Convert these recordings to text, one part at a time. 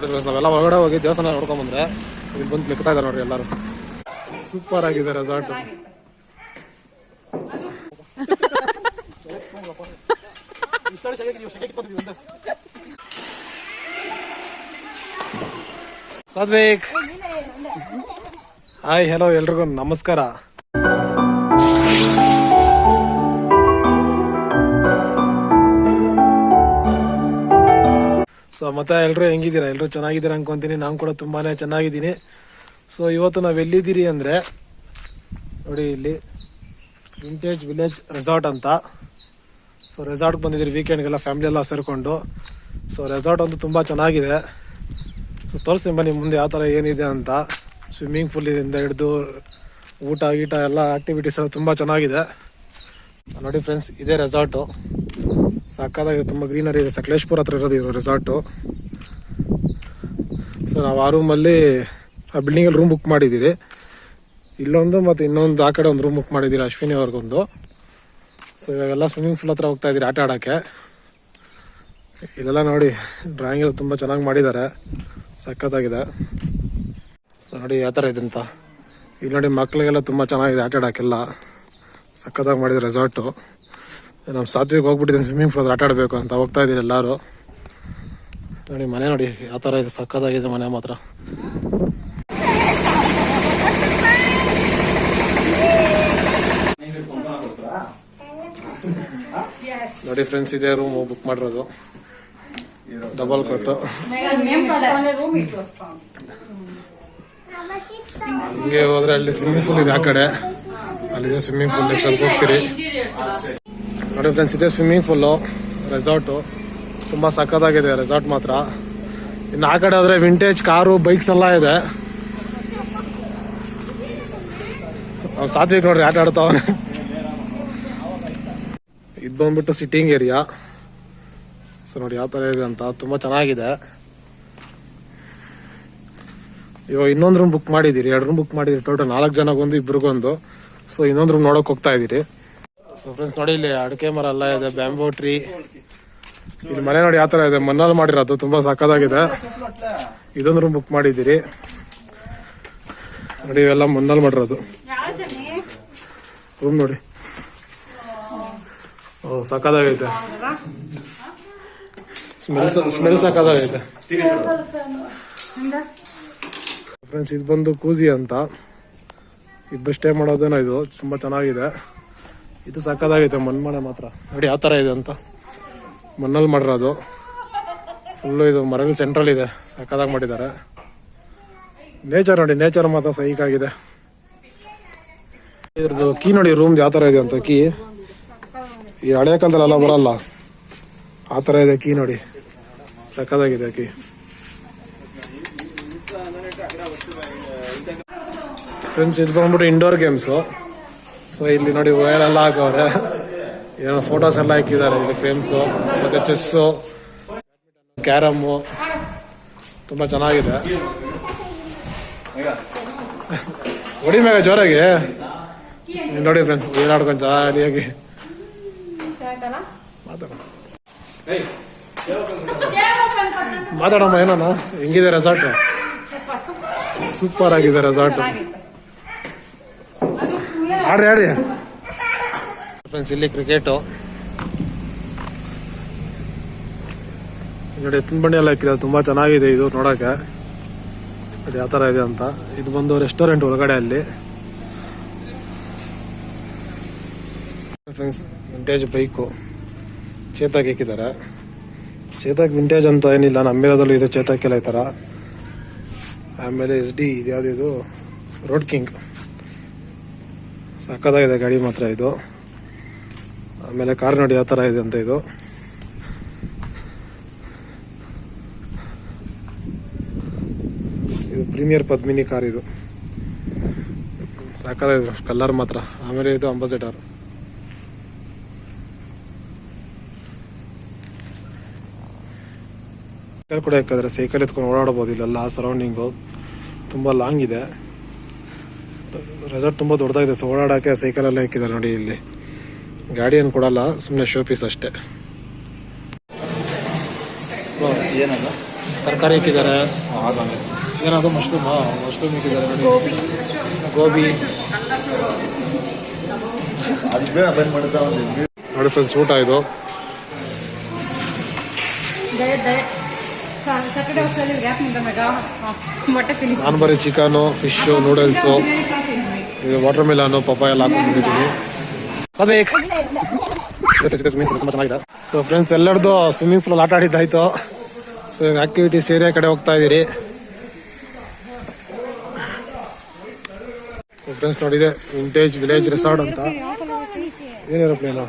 ನೋಡಿ ನಾವೆಲ್ಲ ಹೊರಗಡೆ ಹೋಗಿ ದೇವಸ್ಥಾನ ನೋಡ್ಕೊಂಡ್ ಬಂದ್ರೆ ಇಲ್ಲಿ ಬಂದು ಲೆಕ್ಕತಾ ಇದ್ದಾರೆ ನೋಡ್ರಿ ಎಲ್ಲರೂ. ಸೂಪರ್ ಆಗಿದೆ ರೆಸಾರ್ಟ್ ಸಾದ್ವಿಕ್ ಹಾಯ್ ಹಲೋ ಎಲ್ರಿಗೂ ನಮಸ್ಕಾರ. ಸೊ ಮತ್ತೆ ಎಲ್ಲರೂ ಹೆಂಗಿದ್ದೀರಾ? ಎಲ್ಲರೂ ಚೆನ್ನಾಗಿದ್ದೀರಾ ಅನ್ಕೊತೀನಿ. ನಾನು ಕೂಡ ತುಂಬಾನೇ ಚೆನ್ನಾಗಿದ್ದೀನಿ. ಸೊ ಇವತ್ತು ನಾವು ಎಲ್ಲಿದ್ದೀರಿ ಅಂದರೆ, ನೋಡಿ ಇಲ್ಲಿ ವಿಂಟೇಜ್ ವಿಲೇಜ್ ರೆಸಾರ್ಟ್ ಅಂತ. ಸೊ ರೆಸಾರ್ಟ್ಗೆ ಬಂದಿದ್ದೀರಿ. ವೀಕೆಂಡ್ಗೆಲ್ಲ ಫ್ಯಾಮಿಲಿ ಎಲ್ಲ ಸೇರಿಕೊಂಡು. ಸೊ ರೆಸಾರ್ಟ್ ಅಂತೂ ತುಂಬ ಚೆನ್ನಾಗಿದೆ. ಸೊ ತೋರಿಸ್ತೀನಿ ಬನ್ನಿ ಮುಂದೆ ಯಾವ ಥರ ಏನಿದೆ ಅಂತ. ಸ್ವಿಮ್ಮಿಂಗ್ ಪೂಲಿಂದ ಹಿಡಿದು ಊಟ, ಗೀಟ ಎಲ್ಲ ಆಕ್ಟಿವಿಟೀಸ್ ಎಲ್ಲ ತುಂಬ ಚೆನ್ನಾಗಿದೆ. ನೋಡಿ ಫ್ರೆಂಡ್ಸ್ ಇದೇ ರೆಸಾರ್ಟು ಸಾಕಾಗಿದೆ ತುಂಬ ಗ್ರೀನರಿ ಇದೆ. ಸಕಲೇಶ್ಪುರ ಹತ್ರ ಇರೋದು ಇರೋ ರೆಸಾರ್ಟು ಸೊ ನಾವು ಆ ರೂಮಲ್ಲಿ ಆ ಬಿಲ್ಡಿಂಗಲ್ಲಿ ರೂಮ್ ಬುಕ್ ಮಾಡಿದ್ದೀರಿ ಇಲ್ಲೊಂದು ಮತ್ತು ಇನ್ನೊಂದು ಆ ಕಡೆ ಒಂದು ರೂಮ್ ಬುಕ್ ಮಾಡಿದ್ದೀರಿ ಅಶ್ವಿನಿ ಅವ್ರಿಗೊಂದು. ಸೊ ಇವಾಗೆಲ್ಲ ಸ್ವಿಮ್ಮಿಂಗ್ ಪೂಲ್ ಹತ್ರ ಹೋಗ್ತಾ ಇದ್ದೀರಿ, ಆಟ ಆಡೋಕ್ಕೆ. ಇಲ್ಲೆಲ್ಲ ನೋಡಿ ಡ್ರಾಯಿಂಗ್ ಎಲ್ಲ ತುಂಬ ಚೆನ್ನಾಗಿ ಮಾಡಿದ್ದಾರೆ. ಸಖತ್ತಾಗಿದೆ. ಸೊ ನೋಡಿ ಯಾವ ಥರ ಇದೆ ಅಂತ. ಇಲ್ಲಿ ನೋಡಿ ಮಕ್ಕಳಿಗೆಲ್ಲ ತುಂಬ ಚೆನ್ನಾಗಿದೆ ಆಟ ಆಡೋಕ್ಕೆಲ್ಲ. ಸಖತ್ತಾಗಿ ಮಾಡಿದ ರೆಸಾರ್ಟು ನಮ್ಮ ಸಾತ್ವಿಗೆ ಹೋಗ್ಬಿಟ್ಟಿದ್ದೀನಿ ಸ್ವಿಮ್ಮಿಂಗ್ ಪೂಲ್ ಆಟ ಆಡಬೇಕು ಅಂತ ಹೋಗ್ತಾ ಇದ್ದೀರಿ ಎಲ್ಲರೂ. ನೋಡಿ, ಮನೆ ನೋಡಿ, ಯಾವ ಥರ ಇದೆ ಸಕ್ಕದಾಗಿದೆ ಮನೆ ಮಾತ್ರ. ನೋಡಿ ಫ್ರೆಂಡ್ಸ್ ಇದೇ ರೂಮ್ ಬುಕ್ ಮಾಡಿರೋದು. ಡಬಲ್ ಕಟ್ಟು ಹಿಂಗೆ ಹೋದ್ರೆ ಅಲ್ಲಿ ಸ್ವಿಮ್ಮಿಂಗ್ ಪೂಲ್ ಇದೆ ಆ ಕಡೆ. ಅಲ್ಲಿದೆ ಸ್ವಿಮ್ಮಿಂಗ್ ಪೂಲ್ ಸ್ವಲ್ಪ ಹೋಗ್ತೀರಿ. ನೋಡಿ ಫ್ರೆಂಡ್ಸ್ ಇದೆ ಸ್ವಿಮ್ಮಿಂಗ್ ಪೂಲು ರೆಸಾರ್ಟು ತುಂಬ ಸಖತ್ತಾಗಿದೆ ರೆಸಾರ್ಟ್ ಮಾತ್ರ. ಇನ್ನು ಆ ಕಡೆ ಆದರೆ ವಿಂಟೇಜ್ ಕಾರು ಬೈಕ್ಸ್ ಎಲ್ಲ ಇದೆ. ಅವ್ನು ಸಾತ್ವಿಕ್ ನೋಡ್ರಿ ಆಟ ಆಡ್ತಾವನೆ ಇದು ಬಂದ್ಬಿಟ್ಟು ಸಿಟ್ಟಿಂಗ್ ಏರಿಯಾ ಸೊ ನೋಡಿ ಯಾವ ಥರ ಇದೆ ಅಂತ, ತುಂಬ ಚೆನ್ನಾಗಿದೆ. ಇವಾಗ ಇನ್ನೊಂದು ರೂಮ್ ಬುಕ್ ಮಾಡಿದ್ದೀರಿ, ಎರಡು ರೂಮ್ ಬುಕ್ ಮಾಡಿದ್ದೀರಿ ಟೋಟಲ್ ನಾಲ್ಕು ಜನಗೊಂದು, ಇಬ್ರಿಗೊಂದು. ಸೊ ಇನ್ನೊಂದು ರೂಮ್ ನೋಡೋಕೆ ಹೋಗ್ತಾ ಇದ್ದೀರಿ. ಸೊ ಫ್ರೆಂಡ್ಸ್ ನೋಡಿ ಇಲ್ಲಿ ಅಡಿಕೆ ಮರ ಎಲ್ಲ ಇದೆ ಬ್ಯಾಂಬೋ ಟ್ರೀ ಇಲ್ಲಿ ಮನೆ ನೋಡಿ ಯಾವ ಥರ ಇದೆ. ಮಣ್ಣಲ್ಲಿ ಮಾಡಿರೋದು ತುಂಬ ಸಕ್ಕತ್ತಾಗಿದೆ. ಇದೊಂದು ರೂಮ್ ಬುಕ್ ಮಾಡಿದ್ದೀರಿ. ನೋಡಿ, ಇವೆಲ್ಲ ಮಣ್ಣಲ್ಲಿ ಮಾಡಿರೋದು. ರೂಮ್ ನೋಡಿ. ಓ, ಸಕ್ಕತ್ತಾಗೈತೆ. ಸ್ಮೆಲ್ ಸ್ಮೆಲ್ ಸಕ್ಕತ್ತಾಗೈತೆ. ಫ್ರೆಂಡ್ಸ್ ಇದು ಬಂದು ಕೂಸಿ ಅಂತ. ಇಬ್ಬರು ಸ್ಟೇ ಮಾಡೋದೇನೋ ಇದು. ತುಂಬ ಚೆನ್ನಾಗಿದೆ. ಇದು ಸಾಕಾಗೈತೆ ಮಣ್ಮನೆ ಮನೆ ಮಾತ್ರ. ನೋಡಿ ಯಾವ ಥರ ಇದೆ ಅಂತ. ಮಣ್ಣಲ್ಲಿ ಮಾಡಿರೋದು ಫುಲ್ಲು ಇದು ಮರಗಳು ಸೆಂಟ್ರಲ್ ಇದೆ. ಸಕ್ಕತ್ತಾಗಿ ಮಾಡಿದ್ದಾರೆ. ನೇಚರ್ ನೋಡಿ ನೇಚರ್ ಮಾತ್ರ ಸೈಕಾಗಿದೆ ಇದ್ರದ್ದು ಕೀ ನೋಡಿ ರೂಮ್ದು ಯಾವ ಥರ ಇದೆ ಅಂತ ಕೀ ಈ ಹಳೆ ಕಾಲದಲ್ಲೆಲ್ಲ ಬರಲ್ಲ. ಆ ಥರ ಇದೆ ಕೀ ನೋಡಿ. ಸಕ್ಕದಾಗಿದೆ ಕೀ ಫ್ರೆಂಡ್ಸ್ ಇದು ಬಂದ್ಬಿಟ್ಟು ಇಂಡೋರ್ ಗೇಮ್ಸು ಸೊ ಇಲ್ಲಿ ನೋಡಿ ಎಲ್ಲ ಹಾಕವ್ರೆ ಏನೋ ಫೋಟೋಸ್ ಎಲ್ಲ ಹಾಕಿದ್ದಾರೆ ಇಲ್ಲಿ ಫ್ರೇಮ್ಸು ಮತ್ತೆ ಚೆಸ್ಸು ಕ್ಯಾರಮ್ಮು ತುಂಬ ಚೆನ್ನಾಗಿದೆ. ಹೊಡಿ ಮ್ಯಾಗ ಜೋರಾಗಿ. ನೋಡಿ ಫ್ರೆಂಡ್ಸ್ ಏನಾಡ್ಕೊಂಡು ಜಾಲಿಯಾಗಿ. ಮಾತಾಡ. ಮಾತಾಡಮ್ಮ ಏನಣ್ಣ? ಹೆಂಗಿದೆ ರೆಸಾರ್ಟ್ ಸೂಪರ್. ಆಗಿದೆ ರೆಸಾರ್ಟ್ ಆಡ್ರಿ ಆಡ್ರಿ ಫ್ರೆಂಡ್ಸ್ ಇಲ್ಲಿ ಕ್ರಿಕೆಟು ನೋಡಿ ಎತ್ತಿನ ಬಂಡಿ ಎಲ್ಲ ಹಾಕಿದ್ದಾರೆ. ತುಂಬಾ ಚೆನ್ನಾಗಿದೆ ಇದು ನೋಡಕ್ಕೆ. ನೋಡಿ ಯಾವ ಥರ ಇದೆ ಅಂತ. ಇದು ಬಂದು ರೆಸ್ಟೋರೆಂಟ್ ಒಳಗಡೆ ಅಲ್ಲಿ. ಫ್ರೆಂಡ್ಸ್ ವಿಂಟೇಜ್ ಬೈಕು ಚೇತಾಕ್ ಹಾಕಿದ್ದಾರೆ. ಚೇತಾಕ್ ವಿಂಟೇಜ್ ಅಂತ ಏನಿಲ್ಲ. ನಮ್ಮಿರೋದಲ್ಲೂ ಇದೆ ಚೇತಾಕೆಲ್ಲ ಈ ಥರ. ಆಮೇಲೆ ಎಸ್ ಡಿ ಇದು ಇದು? ರೋಡ್ ಕಿಂಗ್ ಸಕ್ಕದಾಗಿದೆ ಗಾಡಿ ಮಾತ್ರ ಇದು. ಆಮೇಲೆ ಕಾರ್ ನೋಡಿ ಯಾವ ಥರ ಇದೆ ಅಂತ ಇದು. ಇದು ಪ್ರೀಮಿಯರ್ ಪದ್ಮಿನಿ ಕಾರ್ ಇದು. ಸಾಕಾಗಿದೆ ಕಲ್ಲರ್ ಮಾತ್ರ. ಆಮೇಲೆ ಇದು ಅಂಬಾಸಿಡರ್. ಸೈಕಲ್ ಕೂಡ ಯಾಕಂದ್ರೆ ಸೈಕಲ್ ಎತ್ಕೊಂಡು ಓಡಾಡಬಹುದು, ಇಲ್ಲೆಲ್ಲ ಸರೌಂಡಿಂಗು ತುಂಬ ಲಾಂಗ್ ಇದೆ. ರೆಸಾರ್ಟ್ ತುಂಬ ದೊಡ್ಡದಾಗಿದೆ. ಸೊ ಓಡಾಡೋಕ್ಕೆ ಸೈಕಲ್ ಎಲ್ಲ ಹಾಕಿದ್ದಾರೆ ನೋಡಿ ಇಲ್ಲಿ. ಗಾಡಿ ಏನು ಕೊಡಲ್ಲ ಸುಮ್ಮನೆ ಶೋ ಪೀಸ್ ಅಷ್ಟೇ ಏನಲ್ಲ ತರಕಾರಿ ಹಾಕಿದ್ದಾರೆ ಏನಾದ್ರು ಮಶ್ರೂಮ್ ಮಶ್ರೂಮ್ ಹಾಕಿದ್ದಾರೆ ನೋಡಿ. ಗೋಬಿ ನೋಡಿ ಫ್ರೆಂಡ್ಸ್ ಊಟ ಇದು. ನಾನು ಬರೀ ಚಿಕನು ಫಿಶು ನೂಡಲ್ಸು ಇದು ವಾಟರ್ ಮೆಲನ್ ಪಪ್ಪಾಯ ಎಲ್ಲ ಹಾಕೊಂಡು ಬಂದಿದ್ದೀನಿ ಸದೇಕ್ ಸ್ವಿಮ್ಮಿಂಗ್ ಪೂಲ್ ಸೊ ಫ್ರೆಂಡ್ಸ್ ಎಲ್ಲರದು ಸ್ವಿಮ್ಮಿಂಗ್ ಪೂಲ್ ಆಟ ಆಡಿದ್ದಾಯ್ತು. ಸೊ ಈಗ ಆಕ್ಟಿವಿಟೀಸ್ ಏರಿಯಾ ಕಡೆ ಹೋಗ್ತಾ ಇದ್ದೀರಿ. ಸೊ ಫ್ರೆಂಡ್ಸ್ ನೋಡಿದೆ ವಿಂಟೇಜ್ ವಿಲೇಜ್ ರೆಸಾರ್ಟ್ ಅಂತ. ಏನಿರೋ ಪ್ಲೇನು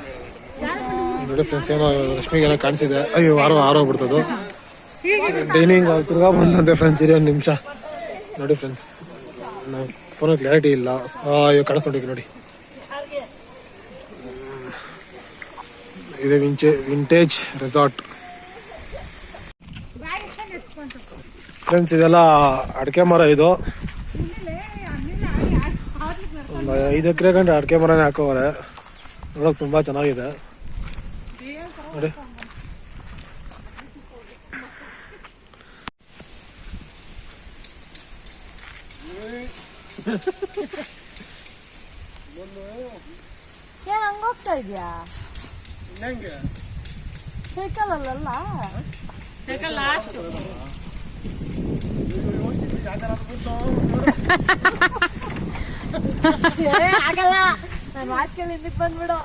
ನೋಡಿ ಫ್ರೆಂಡ್ಸ್ ಏನೋ ರಶ್ಮಿಗೆ ಏನೋ ಕಾಣಿಸಿದೆ. ಅಯ್ಯೋ, ಆರೋ ಆರೋಗ್ಬಿಡ್ತದು ಡೈನಿಂಗ್ ತಿರ್ಗಾ ಬಂದಂತೆ ಫ್ರೆಂಡ್ಸ್ ಇರೋ ಒಂದು ನಿಮಿಷ. ನೋಡಿ ಫ್ರೆಂಡ್ಸ್ ಫೋನಲ್ಲಿ ಕ್ಲಾರಿಟಿ ಇಲ್ಲ. ಅಯ್ಯೋ ಕಾಣಿಸ್ ನೋಡಿ ನೋಡಿ. ಇದೆ ವಿಂಚೆ ವಿಂಟೇಜ್ ರೆಸಾರ್ಟ್ ಫ್ರೆಂಡ್ಸ್ ಇದೆಲ್ಲ ಅಡಿಕೆ ಮರ ಇದು. ಒಂದು ಐದು ಎಕರೆ ಗಂಟೆ ಅಡಿಕೆ ಮರನೇ ಹಾಕೋವ್ರೆ ನೋಡೋಕೆ ತುಂಬಾ ಚೆನ್ನಾಗಿದೆ. ನೋಡಿ. ಏನ್ ಹಂಗೋಗ್ತಾ ಇದ್ಯಾ ಸೈಕಲ್ ಅಲ್ಲಲ್ಲ ಸೈಕಲ್ ಲಾಸ್ಟ್ ಆಗಲ್ಲ. ನಾನು ಮಾತು ಕೇಳಿ ಇದಕ್ಕೆ ಬಂದ್ಬಿಡು.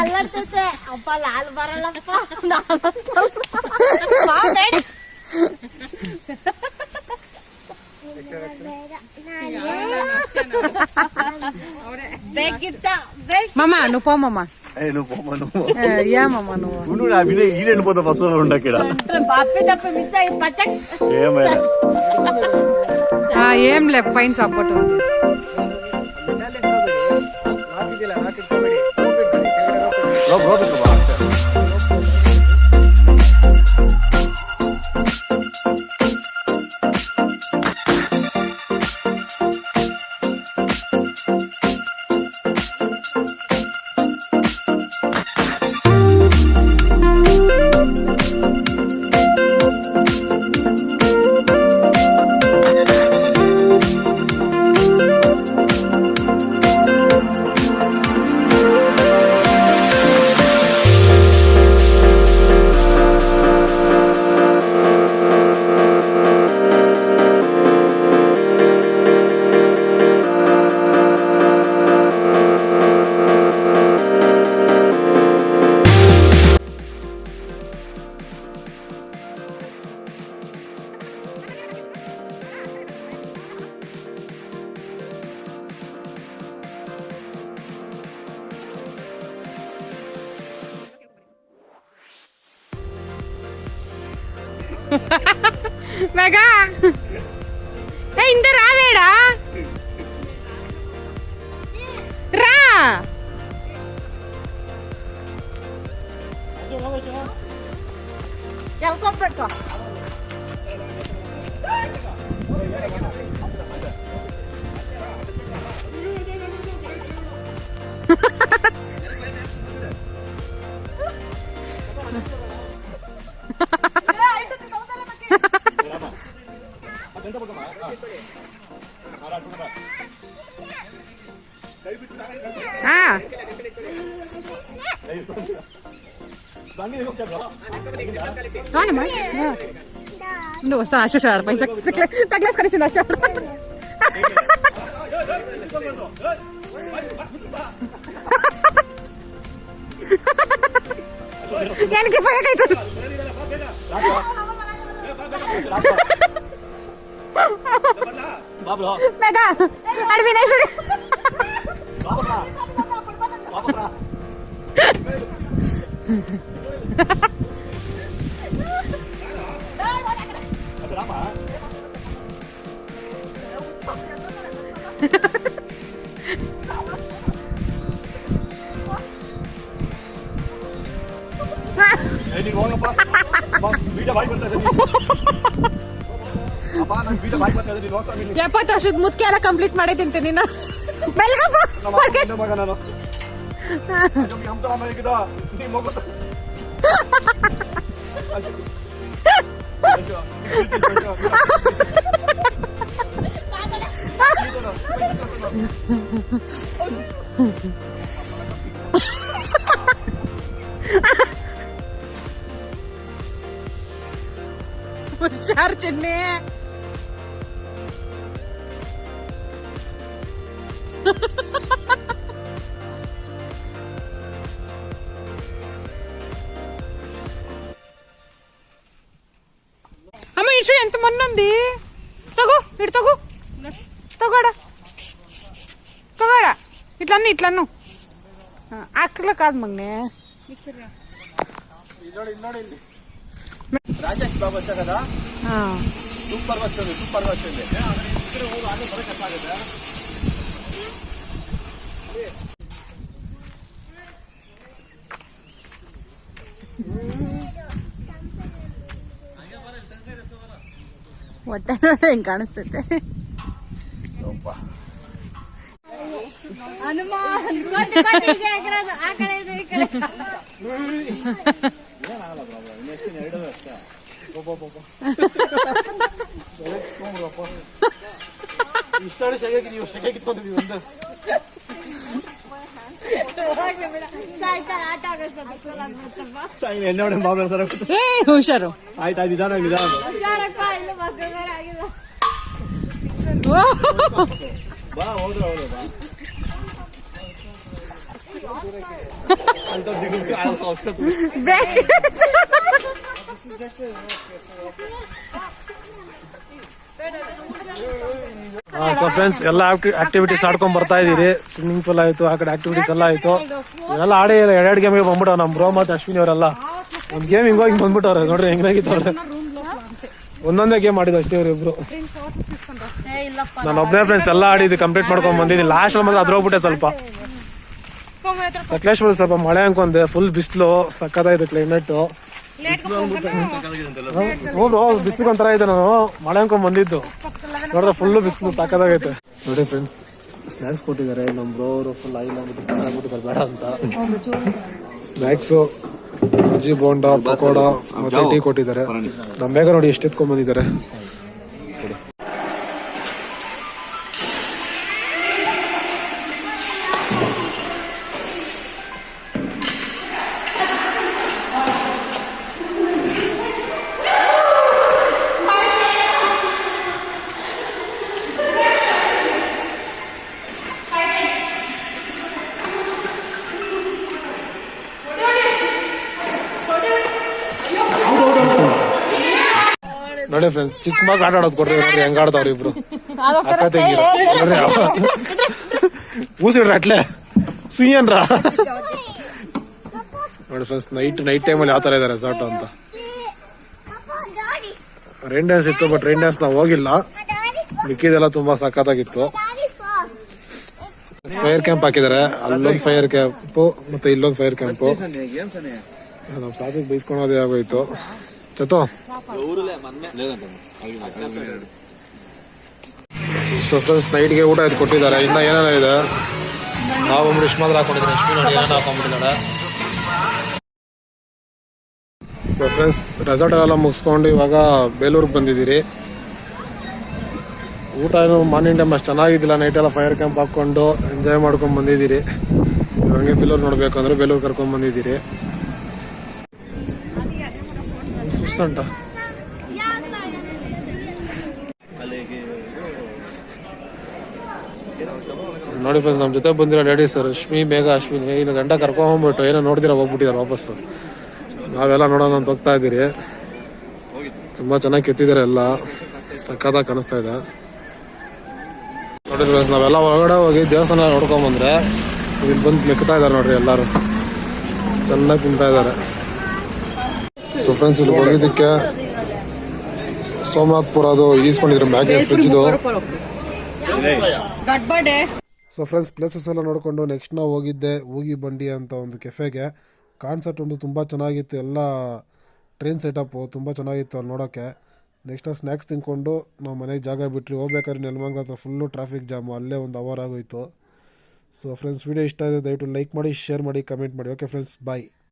ಅಲ್ಲಾಡ್ತೈತೆ ಅಪ್ಪ ಲಾಲ್ ಬರಲ್ಲಪ್ಪ. ಬಾ మామ నువ్వు పో మామ ఏం లే పైన సపోర్ట్ ఉంది 야, 오빠, 오빠, 오빠. 아! 아. ఆ. నువ్వు వస్తా అశోక్ ఆడ పైన తగ్లేసి కనిసింది అశోక్ వెనక్కి పోయాకైతుంది మెగా అడి ಎಪ್ಪತ್ತು ವರ್ಷದ ಮುದ್ಕೆ ಎಲ್ಲ ಕಂಪ್ಲೀಟ್ ಮಾಡೈತಿಂತೆ ನೀನು ಬೆಳಗಪ್ಪ Nama kita makan అమ్మ ఇటు ఎంత మొన్నంది తగు ఇటు తగు. తగోడా తగోడా ఇట్లన్ను ఇట్లన్ను. అక్కడ కాదు మంగనే. రాజేష్ బాబు వచ్చా కదా? సూపర్ వచ్చింది సూపర్ వచ్చింది. ಹೊಟ್ಟೆ ನೋಡ ಹೆಂಗ್ ಕಾಣಿಸ್ತೈತೆ ಇಷ್ಟ ಶೆಗೆ ನೀವು ಶೆಗೆ ಇಟ್ಕೊಂಡಿದ್ದೀವಿ ಒಂದು ಹೋಗ್ಲಿ ಬಿಡ. ಸಾಯ್ತಾರೆ, ಆಟ ಆಗೋಷ್ಟೊತ್ತಿಗೆ ಸರ್ ಅಂದ್ಬಿಡ್ತಪ್ಪ. ಎಣ್ಣೆ ಹೊಡೆ ಬಾಬು ಸರ್ ಏ ಹುಷಾರು ಆಯ್ತು ಆಯ್ತು ನಿಧಾನ ನಿಧಾನ ಹುಷಾರಕ್ಕ, ಇಲ್ಲಿ ಮಕ್ಳು ಬೇರೆ ಆಗಿದೆ. ಬಾ ಹೋದ್ರೆ ಹೋದ್ರೆ ಬಾ ಅಂತ ದಿಗ್ಗು ಅವಶ್ಯಕತೆ ಸೊ ಫ್ರೆಂಡ್ಸ್ ಎಲ್ಲ ಆಕ್ಟಿವಿಟೀಸ್ ಆಡ್ಕೊಂಡ್ ಬರ್ತಾ ಇದೀರಿ ಸ್ವಿಮ್ಮಿಂಗ್ ಪೂಲ್ ಆಯ್ತು ಆ ಕಡೆ ಆಕ್ಟಿವಿಟೀಸ್ ಎಲ್ಲ ಆಯ್ತು. ಎಲ್ಲ ಆಡಿ ಎರಡ್ ಎರಡೆರಡು ಗೇಮ್ಗೆ ಬಂದ್ಬಿಟ್ಟವ್ ನಮ್ ಬ್ರೋ ಮತ್ತೆ ಅಶ್ವಿನಿ ಅವರೆಲ್ಲ. ಒಂದ್ ಗೇಮ್ ಹಿಂಗೋಗಿ ಬಂದ್ಬಿಟ್ಟವ್ರೆ. ನೋಡ್ರಿ ಹೆಂಗಾಗಿತ್ತವ್ರೆ ಒಂದೊಂದೇ ಗೇಮ್ ಆಡಿದ್ ಅಷ್ಟೇ ಇವ್ರಿಬ್ರು ನಾನು ಒಬ್ಬನೇ ಫ್ರೆಂಡ್ಸ್ ಎಲ್ಲ ಆಡಿದ್ದು ಕಂಪ್ಲೀಟ್ ಮಾಡ್ಕೊಂಡ್ ಬಂದಿದ್ದೀನಿ. ಲಾಸ್ಟ್ ಅಲ್ಲಿ ಮಾತ್ರ ಅದ್ರೋಗ್ಬಿಟ್ಟೆ ಸ್ವಲ್ಪ. ಸಕಲೇಶ್ವರ ಸ್ವಲ್ಪ ಮಳೆ ಅನ್ಕೊಂಡೆ ಫುಲ್ ಬಿಸಿಲು ಸಕ್ಕತ್ತಾಯ್ತು ಕ್ಲೈಮೇಟ್ ಬಿಸಿಲಿಗೆ ಒಂಥರ ಇದೆ ನಾನು. ಮಳೆ ಅನ್ಕೊಂಡ್ ಬಂದಿದ್ದು. ನೋಡಿದ್ರೆ ಫುಲ್ ಬಿಸಿಲು ಸಕ್ಕತ್ತಾಗೈತೆ ನೋಡಿ ಫ್ರೆಂಡ್ಸ್ ಸ್ನಾಕ್ಸ್ ಕೊಟ್ಟಿದ್ದಾರೆ. ನಮ್ಮ ಬ್ರೋ ಅವರು ಫುಲ್ ಆಯಿಲ್ ಆಗ್ಬಿಟ್ಟು ಬರಬೇಡ ಬೇಡ ಅಂತ. ಸ್ನಾಕ್ಸ್ ಬಜ್ಜಿ ಬೋಂಡ ಪಕೋಡ ಮತ್ತೆ ಟೀ ಕೊಟ್ಟಿದ್ದಾರೆ. ನಮ್ಮ ಬೇಗ ನೋಡಿ ಎಷ್ಟು ಎತ್ಕೊಂಡ್ ಬಂದಿದ್ದಾರೆ. ನೋಡಿ ಫ್ರೆಂಡ್ಸ್ ಚಿಕ್ಕ ಮಗ ಆಟ ಆಡೋದು ಕೊಡ್ರಿ ನೋಡ್ರಿ ಹೆಂಗ್ ಆಡ್ತಾವ್ರಿ ಇಬ್ರು. ಅಕ್ಕ ತಂಗಿ. ನೋಡ್ರಿ ಊಸಿಡ್ರ ಅಟ್ಲೆ. ಸುಯ್ಯನ್ರ. ನೋಡಿ ಫ್ರೆಂಡ್ಸ್ ನೈಟ್ ನೈಟ್ ಟೈಮಲ್ಲಿ ಯಾವ ತರ ಇದೆ ರೆಸಾರ್ಟ್ ಅಂತ. ರೈನ್ ಡ್ಯಾನ್ಸ್ ಇತ್ತು ಬಟ್ ರೈನ್ ಡ್ಯಾನ್ಸ್ ನಾವು ಹೋಗಿಲ್ಲ. ಮಿಕ್ಕಿದೆಲ್ಲ ತುಂಬಾ ಸಖತ್ತಾಗಿತ್ತು. ಫೈರ್ ಕ್ಯಾಂಪ್ ಹಾಕಿದಾರೆ. ಅಲ್ಲೊಂದು ಫೈರ್ ಕ್ಯಾಂಪು ಮತ್ತೆ ಇಲ್ಲೊಂದು ಫೈರ್ ಕ್ಯಾಂಪು ನಮ್ಮ ಸಾಧಿಗೆ ಬೈಸ್ಕೊಳೋದೇ ಆಗೋಯ್ತು. ಸೊ ಫ್ರೆಂಡ್ಸ್ ನೈಟ್ಗೆ ಊಟ ಇದು ಕೊಟ್ಟಿದ್ದಾರೆ. ಇನ್ನ ಏನೇನೋ ಇದೆ? ನಾವು ಇಷ್ಟು ಮಾತ್ರ ಹಾಕೊಂಡಿದ್ದೀನಿ. ಇಷ್ಟು ನೋಡಿ, ಏನೇನು ಹಾಕೊಂಡ್ಬಿಟ್ಟಿದ್ದಾಳೆ ಸೊ ಫ್ರೆಂಡ್ಸ್ ರೆಸಾರ್ಟ್ ಎಲ್ಲ ಮುಗಿಸ್ಕೊಂಡು ಇವಾಗ ಬೇಲೂರಿಗೆ ಬಂದಿದ್ದೀರಿ. ಊಟ ಏನು ಮಾರ್ನಿಂಗ್ ಟೈಮ್ ಅಷ್ಟು ಚೆನ್ನಾಗಿದ್ದಿಲ್ಲ. ನೈಟ್ ಎಲ್ಲ ಫೈರ್ ಕ್ಯಾಂಪ್ ಹಾಕ್ಕೊಂಡು ಎಂಜಾಯ್ ಮಾಡ್ಕೊಂಡು ಬಂದಿದ್ದೀರಿ. ಹಂಗೆ ಬೇಲೂರು ನೋಡಬೇಕು ಅಂದರೆ ಬೇಲೂರು ಕರ್ಕೊಂಡು ಬಂದಿದ್ದೀರಿ. ಸುಸ್ತಂಟ ನೋಡಿ ಫ್ರೆಂಡ್ಸ್ ನಮ್ಮ ಜೊತೆ ಬಂದಿರೋ ಲೇಡೀಸ್ ರಶ್ಮಿ, ಮೇಘ, ಅಶ್ವಿನ್ ಇಲ್ಲಿ ಗಂಡ ಕರ್ಕೊಂಬಿಟ್ಟು ಹೋಗ್ಬಿಟ್ಟು ಏನೋ ನೋಡ್ದಿರ ಹೋಗ್ಬಿಟ್ಟಿದ್ದಾರೆ ವಾಪಸ್ಸು ನಾವೆಲ್ಲ ನೋಡೋಣ ಅಂತ ಹೋಗ್ತಾ ಇದ್ದೀರಿ. ತುಂಬ ಚೆನ್ನಾಗಿ ಕೆತ್ತಿದ್ದಾರೆ ಎಲ್ಲ. ಸಕ್ಕತ್ತಾಗಿ ಕಾಣಿಸ್ತಾ ಇದೆ. ನೋಡಿ ಫ್ರೆಂಡ್ಸ್ ನಾವೆಲ್ಲ ಒಳಗಡೆ ಹೋಗಿ ದೇವಸ್ಥಾನ ನೋಡ್ಕೊಂಬಂದ್ರೆ ಇಲ್ಲಿ ಬಂದು ಮೆಕ್ತಾ ಇದ್ದಾರೆ ನೋಡ್ರಿ ಎಲ್ಲರೂ. ಚೆನ್ನಾಗಿ ತಿಂತಾ ಇದ್ದಾರೆ. ಸೊ ಫ್ರೆಂಡ್ಸ್ ಇಲ್ಲಿ ಹೋಗಿದ್ದಕ್ಕೆ ಸೋಮನಾಥ್ಪುರ ಅದು ಈಸ್ಕೊಂಡಿದ್ರು ಮ್ಯಾಗ್ನೆಟ್ ಫ್ರಿಜ್ದು. ಸೊ ಫ್ರೆಂಡ್ಸ್ ಪ್ಲೇಸಸ್ ಎಲ್ಲ ನೋಡಿಕೊಂಡು ನೆಕ್ಸ್ಟ್ ನಾವು ಹೋಗಿದ್ದೆ ಹೋಗಿ ಬಂಡಿ ಅಂತ ಒಂದು ಕೆಫೆಗೆ ಕಾನ್ಸೆಪ್ಟ್ ಒಂದು ತುಂಬ ಚೆನ್ನಾಗಿತ್ತು ಎಲ್ಲ ಟ್ರೈನ್ ಸೆಟಪ್ಪು ತುಂಬ ಚೆನ್ನಾಗಿತ್ತು ಅಲ್ಲಿ ನೋಡೋಕ್ಕೆ. ನೆಕ್ಸ್ಟ್ ಸ್ನ್ಯಾಕ್ಸ್ ತಿನ್ಕೊಂಡು ನಾವು ಮನೆಗೆ ಜಾಗ ಬಿಟ್ರಿ ಹೋಗ್ಬೇಕಾದ್ರೆ ನೆಲಮಂಗ್ಲ ಹತ್ರ ಫುಲ್ಲು ಟ್ರಾಫಿಕ್ ಜಾಮು ಅಲ್ಲೇ ಒಂದು ಅವರ್ ಆಗೋಯಿತು. ಸೊ ಫ್ರೆಂಡ್ಸ್ ವಿಡಿಯೋ ಇಷ್ಟ ಇದೆ ದಯವಿಟ್ಟು ಲೈಕ್ ಮಾಡಿ ಶೇರ್ ಮಾಡಿ ಕಮೆಂಟ್ ಮಾಡಿ. Okay friends bye